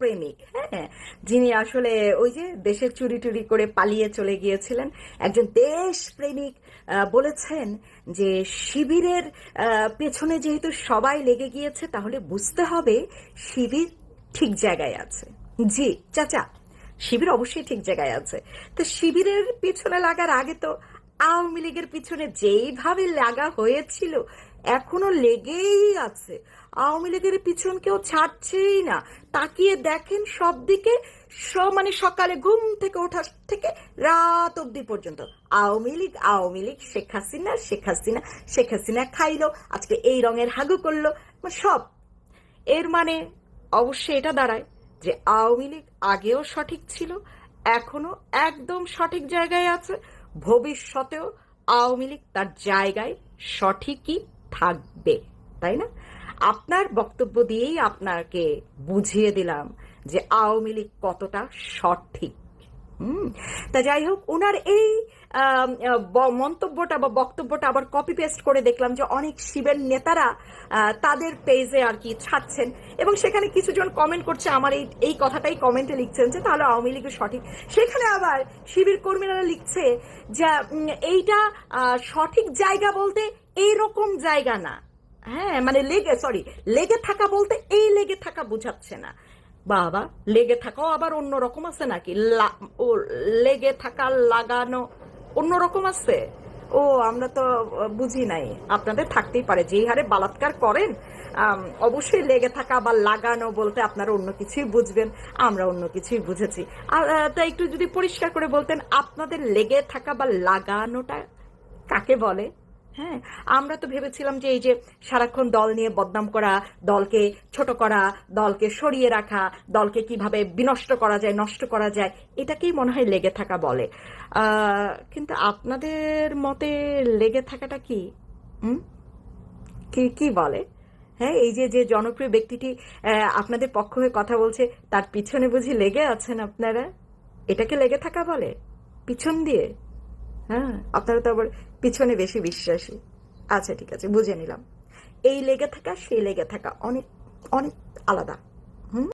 প্রেমিক হ্যাঁ? যিনি আসলে ওই যে দেশের চুরি টুরি করে পালিয়ে চলে গিয়েছিলেন, একজন দেশ প্রেমিক বলেছেন যে শিবিরের পেছনে যেহেতু সবাই লেগে গিয়েছে, তাহলে বুঝতে হবে শিবির ঠিক জায়গায় আছে। জি, চাচা, শিবির অবশ্যই ঠিক জায়গায় আছে। তো শিবিরের পিছনে লাগার আগে তো আওয়ামী লীগের পিছনে যেইভাবে লাগা হয়েছিল এখনও লেগেই আছে। আওয়ামী লীগের পিছন কেউ ছাড়ছেই না। তাকিয়ে দেখেন সব দিকে মানে সকালে ঘুম থেকে ওঠার থেকে রাত অবধি পর্যন্ত। আওয়ামী লীগ আওয়ামী লীগ, শেখ হাসিনা শেখ হাসিনা শেখ হাসিনা খাইলো, আজকে এই রঙের হাগু করল মানে সব। এর মানে অবশ্যই এটা দাঁড়ায় যে আওয়ামী লীগ আগেও সঠিক ছিল, এখনও একদম সঠিক জায়গায় আছে। ভবিষ্যতেও আওয়ামী লীগ তার জায়গায় সঠিকই থাকবে, তাই না? আপনার বক্তব্য দিয়েই আপনাকে বুঝিয়ে দিলাম যে আওয়ামী লীগ কতটা সঠিক। তা যাই হোক, ওনার এই মন্তব্যটা বা বক্তব্যটা আবার কপি পেস্ট করে দেখলাম যে অনেক শিবের নেতারা তাদের পেজে আর কি ছাড়ছেন এবং সেখানে কিছুজন কমেন্ট করছে, আমার এই এই কথাটাই কমেন্টে লিখছেন যে তাহলে আওয়ামী লীগের সঠিক। সেখানে আবার শিবির কর্মীরা লিখছে যে এইটা সঠিক জায়গা বলতে এইরকম জায়গা না। হ্যাঁ মানে লেগে সরি লেগে থাকা বলতে এই লেগে থাকা বোঝাচ্ছে না। বাবা, লেগে থাকাও আবার অন্য রকম আছে নাকি? ও, লেগে থাকা, লাগানো, অন্য রকম আছে? ও, আমরা তো বুঝি নাই। আপনাদের থাকতেই পারে। যেই হারে বালাৎকার করেন অবশ্যই লেগে থাকা বা লাগানো বলতে আপনারা অন্য কিছুই বুঝবেন। আমরা অন্য কিছুই বুঝেছি। আর তা একটু যদি পরিষ্কার করে বলতেন, আপনাদের লেগে থাকা বা লাগানোটা কাকে বলে? হ্যাঁ আমরা তো ভেবেছিলাম যে এই যে সারাক্ষণ দল নিয়ে বদনাম করা, দলকে ছোট করা, দলকে সরিয়ে রাখা, দলকে কীভাবে বিনষ্ট করা যায়, নষ্ট করা যায়, এটাকেই মনে হয় লেগে থাকা বলে। কিন্তু আপনাদের মতে লেগে থাকাটা কি? কি বলে? হ্যাঁ এই যে যে জনপ্রিয় ব্যক্তিটি আপনাদের পক্ষ হয়ে কথা বলছে, তার পিছনে বুঝি লেগে আছেন আপনারা? এটাকে লেগে থাকা বলে? পিছন দিয়ে? হ্যাঁ আপনারা তো আবার পিছনে বেশি বিশ্বাসী। আচ্ছা ঠিক আছে, বুঝে নিলাম। এই লেগে থাকা, সেই লেগে থাকা, অনেক অনেক আলাদা। হুম?